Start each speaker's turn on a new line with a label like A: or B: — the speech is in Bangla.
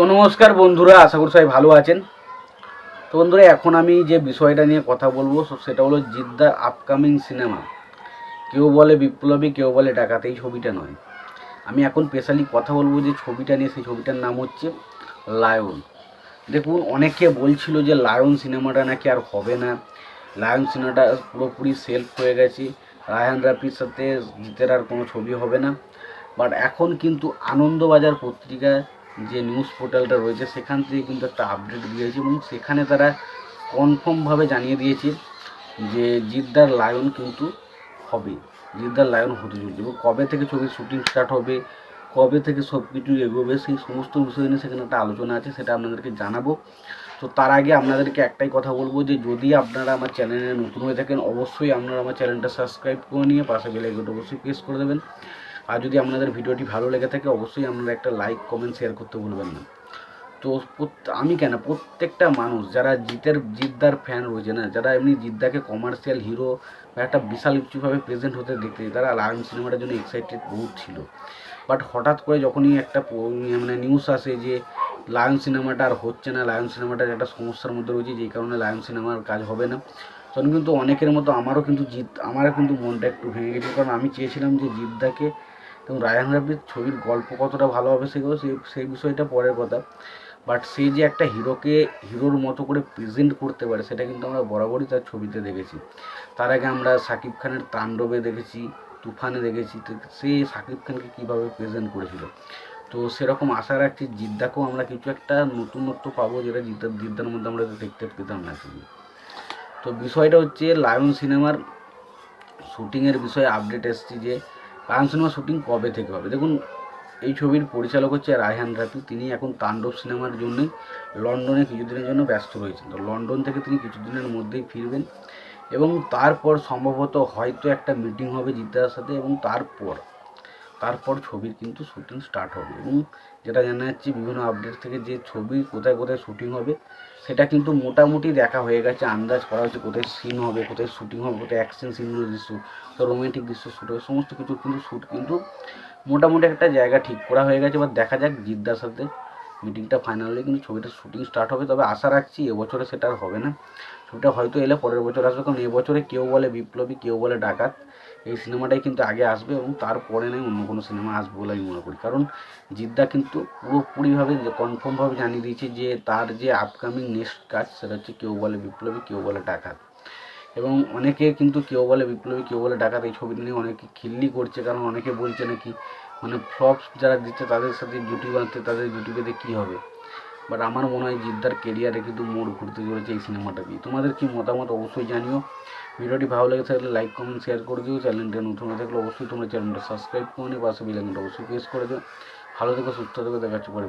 A: তো নমস্কার বন্ধুরা, আশা করি সবাই ভালো আছেন। তো বন্ধুরা, এখন আমি যে বিষয়টা নিয়ে কথা বলব সেটা হলো জিদ্দার আপকামিং সিনেমা কেউ বলে বিপ্লবী, কেউ বলে ডাকাত, এই ছবিটা নয়। আমি এখন স্পেশালি কথা বলব যে ছবিটা নিয়ে, সেই ছবিটার নাম হচ্ছে লায়ন। দেখুন, অনেকে বলছিল যে লায়ন সিনেমাটা নাকি আর হবে না। লায়ন সিনেমাটা পুরোপুরি সেলফ হয়ে গেছে। রায়হান রাফির সাথে জিতের আর কোনো ছবি হবে না। বাট এখন কিন্তু আনন্দবাজার পত্রিকা যে নিউজ পোর্টালটা রয়েছে, সেখান থেকে কিন্তু একটা আপডেট দিয়েছে এবং সেখানে তারা কনফার্মভাবে জানিয়ে দিয়েছে যে জিদ্দার লায়ন কিন্তু হবে। জিদ্দার লায়ন হতে চলছে এবং কবে থেকে ছবির শুটিং স্টার্ট হবে, কবে থেকে সব কিছু এগোবে, সেই সমস্ত বিষয় নিয়ে সেখানে একটা আলোচনা আছে, সেটা আপনাদেরকে জানাব। তো তার আগে আপনাদেরকে একটাই কথা বলব যে, যদি আপনারা আমার চ্যানেলে নতুন হয়ে থাকেন, অবশ্যই আপনারা আমার চ্যানেলটা সাবস্ক্রাইব করে নিয়ে পাশে বেল আইকনটা অবশ্যই প্রেস করে দেবেন। আর যদি আপনাদের ভিডিওটি ভালো লেগে থাকে, অবশ্যই আপনারা একটা লাইক কমেন্ট শেয়ার করতে ভুলবেন না। তো আমি কেন? প্রত্যেকটা মানুষ, যারা জিতের, জিদ্দার ফ্যান রয়েছে না, যারা এমনি জিদ্দাকে কমার্শিয়াল হিরো বা একটা বিশাল কিছুভাবে প্রেজেন্ট হতে দেখতে, তারা লায়ন সিনেমাটার জন্য এক্সাইটেড বহুত ছিল। বাট হঠাৎ করে যখনই একটা মানে নিউজ আসে যে লায়ন সিনেমাটা আর হচ্ছে না, লায়ন সিনেমাটার একটা সমস্যার মধ্যে রয়েছে, যেই কারণে লায়ন সিনেমার কাজ হবে না। তখন কিন্তু অনেকের মতো আমারও কিন্তু জিত, আমারও কিন্তু মনটা একটু ভেঙে গেছে। কারণ আমি চেয়েছিলাম যে জিদ্দাকে এবং রায়হান রাফির ছবির গল্প কতটা ভালো হবে সেগুলো সেই সেই বিষয়টা পরের কথা। বাট সে যে একটা হিরোকে, হিরোর মতো করে প্রেজেন্ট করতে পারে, সেটা কিন্তু আমরা বরাবরই তার ছবিতে দেখেছি। তার আগে আমরা শাকিব খানের তাণ্ডবে দেখেছি, তুফানে দেখেছি সে শাকিব খানকে কীভাবে প্রেজেন্ট করেছিল। তো সেরকম আশা রাখছি জিদ্দাকেও আমরা কিছু একটা নতুনত্ব পাবো, যেটা জিদ্দার জিদ্দার মধ্যে আমরা দেখতে পেতাম না শুধু তো বিষয়টা হচ্ছে, লায়ন সিনেমার শুটিংয়ের বিষয়ে আপডেট এসেছে যে লায়ন সিনেমা শুটিং কবে থেকে হবে? দেখুন, এই ছবির পরিচালক হচ্ছে রায়হান রাফি তিনি এখন তাণ্ডব সিনেমার জন্য লন্ডনে কিছুদিনের জন্য ব্যস্ত রয়েছেন। তো লন্ডন থেকে তিনি কিছুদিনের মধ্যেই ফিরবেন এবং তারপর সম্ভবত হয়তো একটা মিটিং হবে জিতার সাথে এবং তারপর তারপর ছবির কিন্তু শুটিং স্টার্ট হবে এবং যেটা জানা যাচ্ছে, বিভিন্ন আপডেট থেকে যে ছবি কোথায় কোথায় শুটিং হবে, সেটা কিন্তু মোটামুটি দেখা হয়ে গেছে, আন্দাজ করা হচ্ছে কোথায় সিন হবে, কোথায় শুটিং হবে, কোথায় অ্যাকশন সিনগুলো দৃশ্য রোমান্টিক দৃশ্য শ্যুট হবে, সমস্ত কিছু কিন্তু শ্যুট কিন্তু মোটামুটি একটা জায়গা ঠিক করা হয়ে গেছে, এবার দেখা যাক জিদ্দার সাথে মিটিংটা ফাইনাল হলে কিন্তু ছবিটার শুটিং স্টার্ট হবে, তবে আশা রাখছি এবছরে সেটা আর হবে না। ছবিটা হয়তো এলে পরের বছর আসবে, কারণ এবছরে কেউ বলে বিপ্লবী, কেউ বলে ডাকাত। এই সিনেমাটাই কিন্তু আগে আসবে এবং তারপরে নয় অন্য কোনো সিনেমা আসবে বলে আমি মনে করি। কারণ জিদ্দা কিন্তু পুরোপুরিভাবে কনফার্মভাবে জানিয়ে দিয়েছে যে তার যে আপকামিং নেক্সট কাজ সেটা হচ্ছে কেউ বলে বিপ্লবী, কেউ বলে ডাকাত। এবং অনেকে কিন্তু কেউ বলে বিপ্লবী, কেউ বলে ডাকাত এই ছবিটা নিয়ে অনেকে খিল্লি করছে, কারণ অনেকে বলছে নাকি মানে ফ্লপস যারা দিচ্ছে তাদের সাথে জুটি বাঁধতে, তাদের জুটি বেঁধে কী হবে? বাট আমার মনে হয় জিদ্দার কেরিয়ারে কিন্তু মোড় ঘুরতে চলেছে এই সিনেমাটা দিয়ে। তোমাদের কি মতামত অবশ্যই জানিও। ভিডিওটি ভালো লেগে থাকলে লাইক কমেন্ট শেয়ার করে দিও। চ্যানেলটা নতুন হয়ে থাকলে অবশ্যই তোমরা চ্যানেলটা সাবস্ক্রাইব করে। নিও পাশে বেলাইনটা অবশ্যই প্রেস করে দিও। ভালো থেকো, সুস্থ থেকো। দেখাচ্ছি পরে